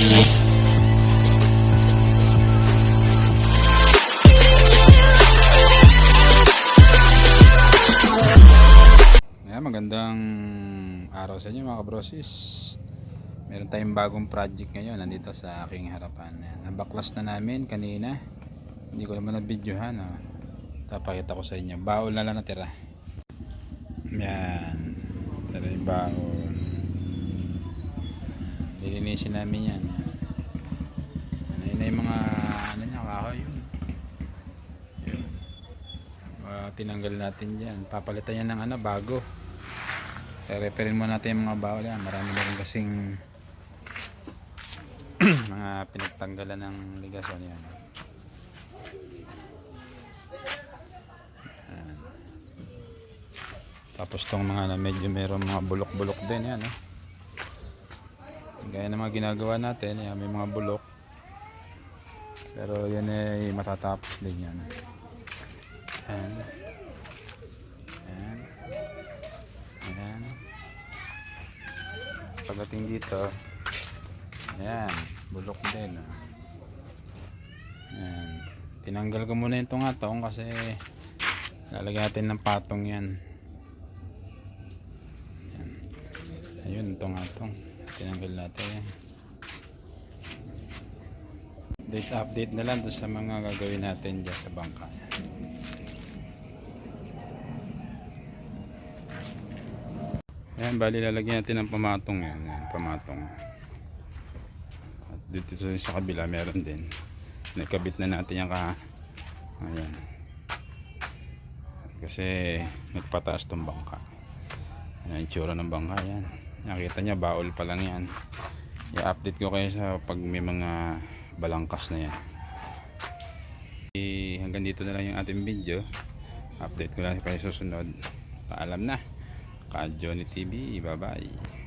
Ayan, magandang araw sa inyo mga kabrosis. Meron tayong bagong project ngayon nandito sa aking harapan. Ayan, nabaklas na namin kanina. Hindi ko naman na-videohan. Oh. Tapakita ko sa inyo. Baul na lang natira. Yan. Na yung baul. Lilinisin namin yan. Ano na yung mga ano niya, kahoy yun. Yun. Ah, tinanggal natin dyan. Papalitan yan ng ano, bago. Referin mo natin yung mga bawal yan. Marami na rin kasing mga pinagtanggalan ng ligasyon yan. Ayan. Tapos tong mga na medyo meron mga bulok-bulok din yan. Eh. Gaya ng mga ginagawa natin, yan, may mga bulok. Pero yan ay matatapos din yan. Ayan. Ayan. Ayan. Pagdating dito, ayan, bulok din. ah. Ayan. Tinanggal ko muna itong atong kasi lalagyan natin ng patong yan. Ayun, itong atong. Tinanggal natin. Date update na lang doon sa mga gagawin natin dyan sa bangka. Ayan, bali lalagyan natin ng pamatong yan. Ayan, pamatong. At dito sa, kabila meron din. Nagkabit na natin yung ka... Ayan. Kasi nagpataas tong bangka. Ayan, tsura ng bangka yan. Nakita niya, baul pa lang yan. I-update ko kayo sa pag may mga balangkas na yan. Eh, hanggang dito na lang yung ating video. Update ko lang kayo susunod. Paalam na. Ka Johnny TV. Bye bye.